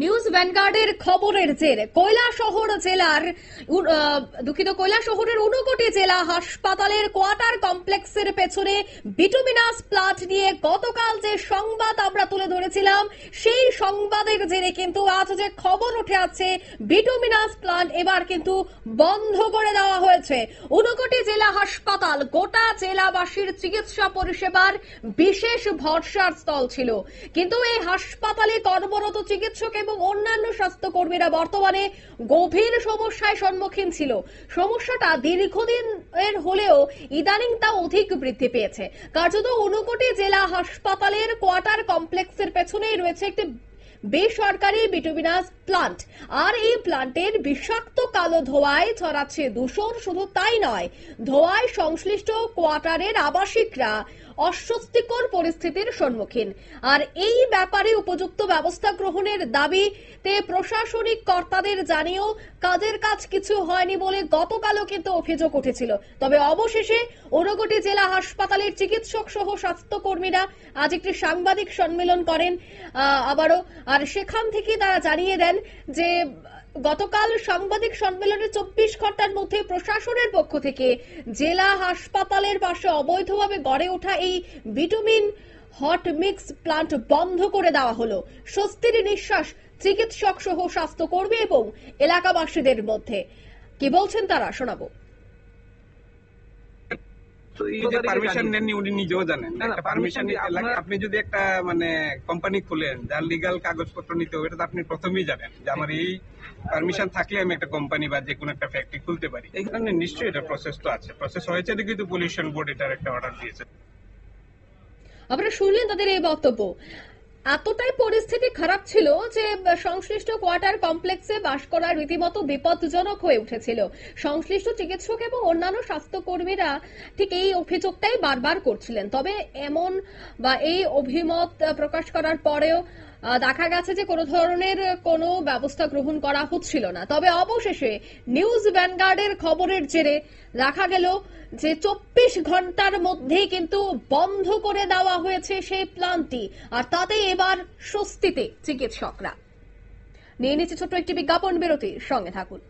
News ভ্যানগার্ডের খবরের জের কৈলাসহর জেলার দুঃখিত আহ, শহরের ঊনকোটি জেলা হাসপাতালের কোয়ার্টার কমপ্লেক্সের পেছনে বিটুমিনাস প্লান্ট নিয়ে গতকাল যে সংবাদ আমরা তুলে ধরেছিলাম সেই সংবাদের জেরে কিন্তু আজ যে খবর উঠে আছে বিটুমিনাস প্লান্ট এবার কিন্তু বন্ধ করে দেওয়া হয়েছে। ঊনকোটি জেলা হাসপাতাল গোটা জেলাবাসীর চিকিৎসা পরিষেবার বিশেষ ভরসার স্থল ছিল। কিন্তু এই হাসপাতালে কর্মরত চিকিৎসক এবং অন্যান্য স্বাস্থ্যকর্মীরা বর্তমানে গভীর সমস্যায় সম্মুখীন ছিল। সমস্যাটা দীর্ঘদিন এর হলেও ইদানিং তা অধিক বৃদ্ধি পেয়েছে। কার্যত ঊনকোটি জেলা হাসপাতালের কোয়ার্টার কমপ্লেক্সের পেছনেই রয়েছে একটি বেসরকারি বিটুমিনাস প্লান্ট। আর এই প্লান্টের বিষাক্ত কালো ধোঁয়ায় ছড়াচ্ছে দূষণ, শুধু তাই নয়, ধোঁয়ায় সংশ্লিষ্ট কোয়ার্টারের আবাসিকরা অস্বস্তিকর পরিস্থিতির সম্মুখীন। আর এই ব্যাপারে উপযুক্ত ব্যবস্থা গ্রহণের দাবিতে প্রশাসনিক কর্তাদের জানিয়েও কাজের কাজ কিছু হয়নি বলে গতকালও কিন্তু অভিযোগ উঠেছিল। তবে অবশেষে ঊনকোটি জেলা হাসপাতালের চিকিৎসক সহ স্বাস্থ্যকর্মীরা আজ একটি সাংবাদিক সম্মেলন করেন। আবারও, আর সেখান থেকে তারা জানিয়ে দেন যে গতকাল সাংবাদিক সম্মেলনে চব্বিশ ঘণ্টার মধ্যে প্রশাসনের পক্ষ থেকে জেলা হাসপাতালের পাশে অবৈধভাবে গড়ে ওঠা এই ভিটামিন হট মিক্স প্লান্ট বন্ধ করে দেওয়া হলো। স্বস্তির নিঃশ্বাস চিকিৎসক সহ স্বাস্থ্যকর্মী এবং এলাকাবাসীদের মধ্যে। কি বলছেন তারা? শোনাবো। পারমিশন নেননি উনি নিজেও জানেন না, না, একটা পারমিশন আপনি যদি একটা মানে কোম্পানি খুলেন যার লিগাল কাগজপত্র নিতে হবে এটা তো আপনি প্রথমেই জানেন যে আমার এই পারমিশন থাকলে আমি একটা কোম্পানি বা যে কোনো একটা ফ্যাক্টরি খুলতে পারি। এখানে নিশ্চয়ই এটা প্রসেস তো আছে। প্রসেস হয়েছে দেখি তো পলিউশন বোর্ড এটার একটা অর্ডার দিয়েছে। আপনারা শুনলেন তাদের এই বক্তব্য। এতটাই পরিস্থিতি খারাপ ছিল যে সংশ্লিষ্ট কোয়ার্টার কমপ্লেক্সে বাস করা রীতিমতো বিপদজনক হয়ে উঠেছিল। সংশ্লিষ্ট চিকিৎসক এবং অন্যান্য স্বাস্থ্যকর্মীরা ঠিক এই অভিযোগটাই বারবার করছিলেন। তবে এমন বা এই অভিমত প্রকাশ করার পরেও দেখা গেছে যে কোনো ধরনের কোনো ব্যবস্থা গ্রহণ করা হচ্ছিল না। তবে অবশেষে নিউজ ব্যানগার্ডের খবরের জেরে দেখা গেল যে চব্বিশ ঘণ্টার মধ্যেই কিন্তু বন্ধ করে দেওয়া হয়েছে সেই প্লান্টটি আর তাতে এবার স্বস্তিতে চিকিৎসকরা। নিয়ে নিচ্ছে ছোট্ট একটি বিজ্ঞাপন বিরতি সঙ্গে থাকুন।